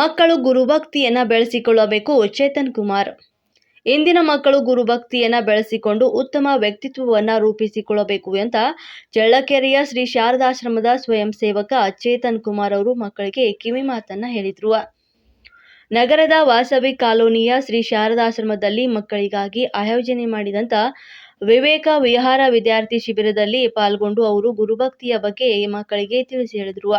ಮಕ್ಕಳು ಗುರುಭಕ್ತಿಯನ್ನು ಬೆಳೆಸಿಕೊಳ್ಳಬೇಕು, ಚೇತನ್ ಕುಮಾರ್. ಇಂದಿನ ಮಕ್ಕಳು ಗುರುಭಕ್ತಿಯನ್ನು ಬೆಳೆಸಿಕೊಂಡು ಉತ್ತಮ ವ್ಯಕ್ತಿತ್ವವನ್ನು ರೂಪಿಸಿಕೊಳ್ಳಬೇಕು ಅಂತ ಚಳ್ಳಕೆರೆಯ ಶ್ರೀ ಶಾರದಾಶ್ರಮದ ಸ್ವಯಂ ಸೇವಕ ಚೇತನ್ ಕುಮಾರ್ ಅವರು ಮಕ್ಕಳಿಗೆ ಕಿವಿ ಮಾತನ್ನ ಹೇಳಿದರು. ನಗರದ ವಾಸವಿ ಕಾಲೋನಿಯ ಶ್ರೀ ಶಾರದಾಶ್ರಮದಲ್ಲಿ ಮಕ್ಕಳಿಗಾಗಿ ಆಯೋಜನೆ ಮಾಡಿದಂಥ ವಿವೇಕ ವಿಹಾರ ವಿದ್ಯಾರ್ಥಿ ಶಿಬಿರದಲ್ಲಿ ಪಾಲ್ಗೊಂಡು ಅವರು ಗುರುಭಕ್ತಿಯ ಬಗ್ಗೆ ಮಕ್ಕಳಿಗೆ ತಿಳಿಸಿ ಹೇಳಿದರು.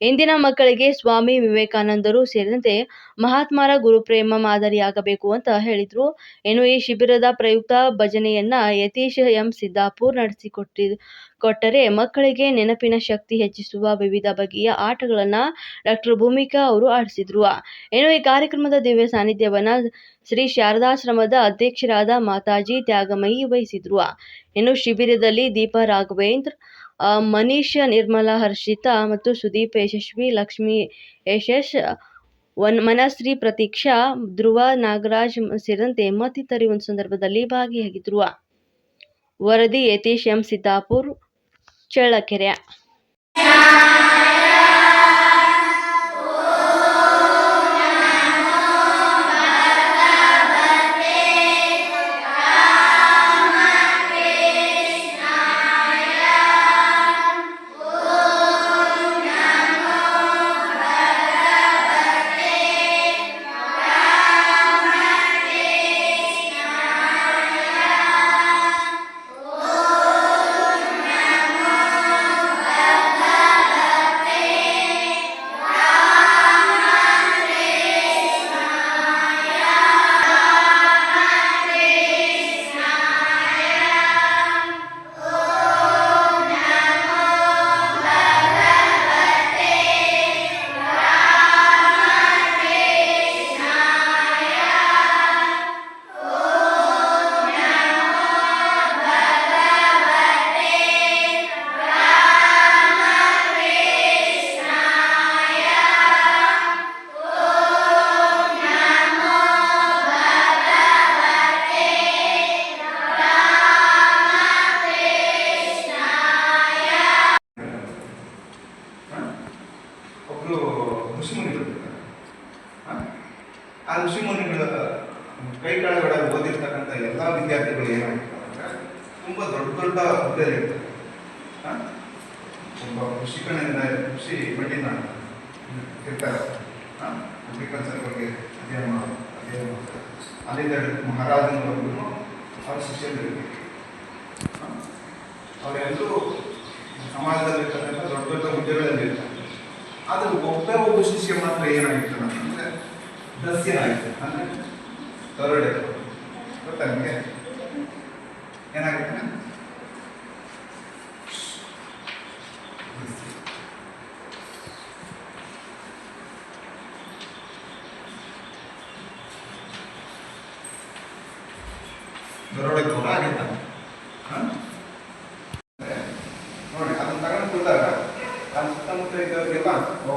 ಇಂದಿನ ಮಕ್ಕಳಿಗೆ ಸ್ವಾಮಿ ವಿವೇಕಾನಂದರು ಸೇರಿದಂತೆ ಮಹಾತ್ಮರ ಗುರುಪ್ರೇಮ ಮಾದರಿಯಾಗಬೇಕು ಅಂತ ಹೇಳಿದ್ರು. ಇನ್ನು ಈ ಶಿಬಿರದ ಪ್ರಯುಕ್ತ ಭಜನೆಯನ್ನ ಯತೀಶ್ ಎಂ ಸಿದ್ದಾಪುರ್ ನಡೆಸಿಕೊಟ್ಟಿ, ಕೊಟ್ಟರೆ ಮಕ್ಕಳಿಗೆ ನೆನಪಿನ ಶಕ್ತಿ ಹೆಚ್ಚಿಸುವ ವಿವಿಧ ಬಗೆಯ ಆಟಗಳನ್ನ ಡಾಕ್ಟರ್ ಭೂಮಿಕಾ ಅವರು ಆಡಿಸಿದ್ರು. ಇನ್ನು ಈ ಕಾರ್ಯಕ್ರಮದ ದಿವ್ಯ ಸಾನ್ನಿಧ್ಯವನ್ನ ಶ್ರೀ ಶಾರದಾಶ್ರಮದ ಅಧ್ಯಕ್ಷರಾದ ಮಾತಾಜಿ ತ್ಯಾಗಮಯಿ ವಹಿಸಿದ್ರು. ಇನ್ನು ಶಿಬಿರದಲ್ಲಿ ದೀಪ ರಾಘವೇಂದ್ರ ಆ, ಮನೀಶ್ ನಿರ್ಮಲಾ ಹರ್ಷಿತಾ ಮತ್ತು ಸುದೀಪ್ ಯಶಸ್ವಿ ಲಕ್ಷ್ಮಿ ಯಶಸ್ ವನ್ ಮನಶ್ರೀ ಪ್ರತೀಕ್ಷಾ ಧ್ರುವ ನಾಗರಾಜ್ ಸೇರಿದಂತೆ ಮತ್ತಿತರರು ಈ ಒಂದು ಸಂದರ್ಭದಲ್ಲಿ ಭಾಗಿಯಾಗಿದ್ರು ವರದಿ ಯತೀಶ್ ಎಂ. ಸಿದ್ದಾಪುರ್ ಚಳ್ಳಕೆರೆ. ಆ ಋಷಿಮುನಿಗಳ ಕೈ ಕೆಳಗಡೆ ಓದಿರ್ತಕ್ಕಂಥ ಎಲ್ಲ ವಿದ್ಯಾರ್ಥಿಗಳು ಏನಾಗ್ತಾರೆ ತುಂಬ ದೊಡ್ಡ ದೊಡ್ಡ ಹುದ್ದೆಯಲ್ಲಿ ಇರ್ತಾರೆ? ಒಬ್ಬ ಕೃಷಿಕನಿಂದ ಕೃಷಿ ಮಣ್ಣಿನ ಇರ್ತಾರೆ. ಅಗ್ರಿಕಲ್ಚರ್ ಬಗ್ಗೆ ಅಧ್ಯಯನ ಅಧ್ಯಯನ ಮಾಡ್ತಾರೆ ಅಲ್ಲಿಂದ ಮಹಾರಾಜನವರೆಗೂ ಅವ್ರ ಶಿಷ್ಯರಿರ್ಬೇಕು ಅವರೆಲ್ಲರೂ ಸಮಾಜದಲ್ಲಿರ್ತಕ್ಕಂಥ ದೊಡ್ಡ ದೊಡ್ಡ ಹುದ್ದೆಗಳಲ್ಲಿ ಆದ್ರೆ ಒಬ್ಬ ಒಬ್ಬ ಶಿಷ್ಯ ಮಾತ್ರ ಏನಾಗಿತ್ತು ಅಂತಂದ್ರೆ ದಸ್ಯನಾಗಿತ್ತು ಅಂದ್ರೆ ದರೋಡೆ ಗೊತ್ತಾ ನಿಮಗೆ? ಏನಾಗುತ್ತೆ ದರೋಡೆ ಆಗಿರ್ತಾನೆ ಹ? ನೋಡಿ, ಅದನ್ನ ತಗೊಂಡು ಕುಳಿತಾಗ, ಅಲ್ಲಿ ಸುತ್ತಮುತ್ತ ಇದ್ದವರಿಗೆಲ್ಲ, ಓ,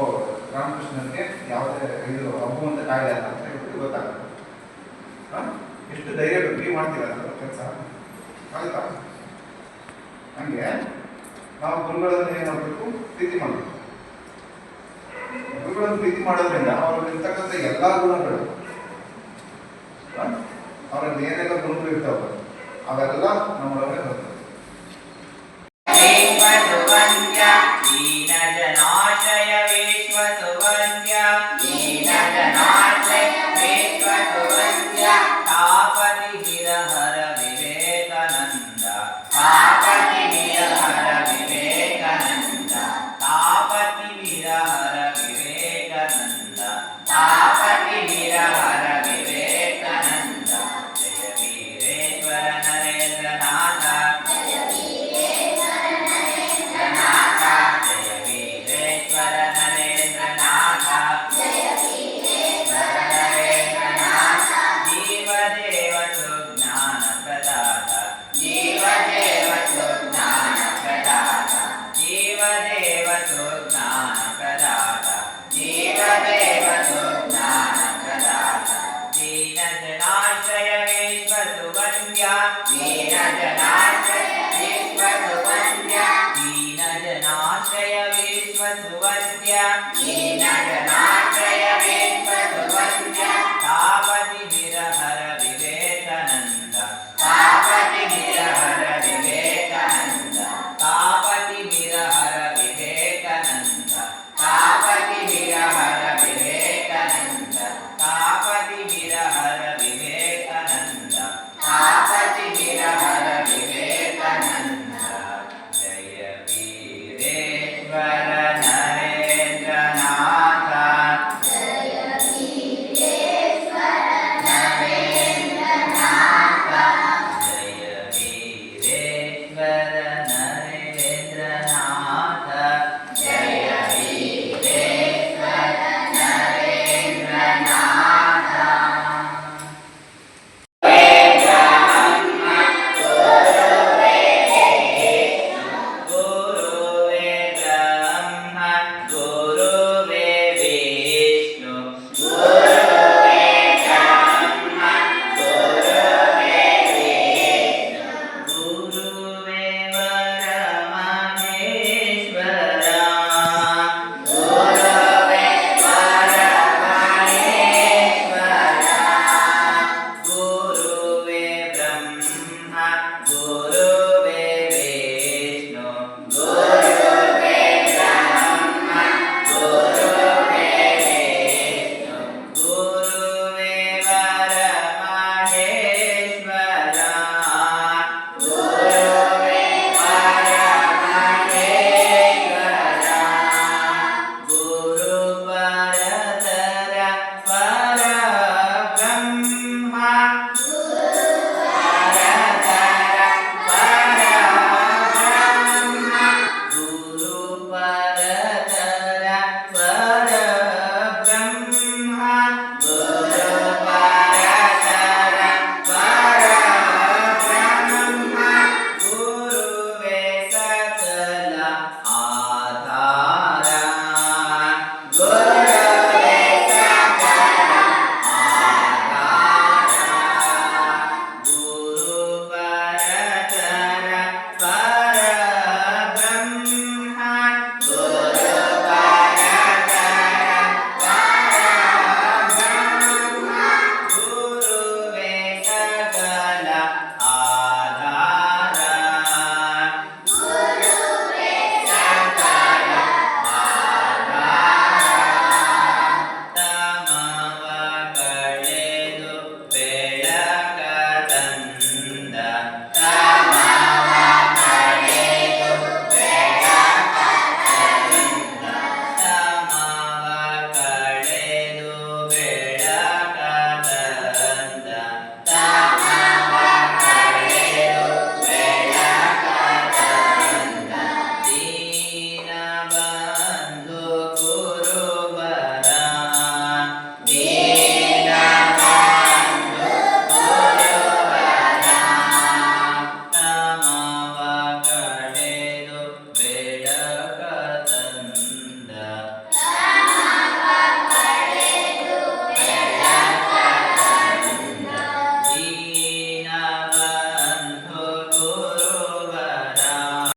ರಾಮಕೃಷ್ಣನಿಗೆ ಯಾವುದೇ ಇದು ಹಬ್ಬವಂತ ಕಾಯಿಲೆ ಅಲ್ಲ ಅಂತ ಹೇಳ್ಬಿಟ್ಟು ಗೊತ್ತಾಗುತ್ತೆ? ಎಷ್ಟು ಧೈರ್ಯ ಬೇಕು ಮಾಡ್ತೀರಾ ಅಂತ ಕೆಲಸ? ಆಗುತ್ತಾ? ಹಂಗೆ ನಾವು ಗುರುಗಳನ್ನು ಏನು ಮಾಡಬೇಕು? ಪ್ರೀತಿ ಮಾಡಬೇಕು. ಗುರುಗಳನ್ನು ಪ್ರೀತಿ ಮಾಡೋದ್ರಿಂದ ಅವರಲ್ಲಿರ್ತಕ್ಕಂಥ ಎಲ್ಲ ಗುಣಗಳು? ಅವರಲ್ಲಿ ಏನೆಲ್ಲ ಗುಣಗಳು ಇರ್ತಾವೆ, ಅವೆಲ್ಲ ನಮ್ಮೊಳಗೆ ಬರ್ತವೆ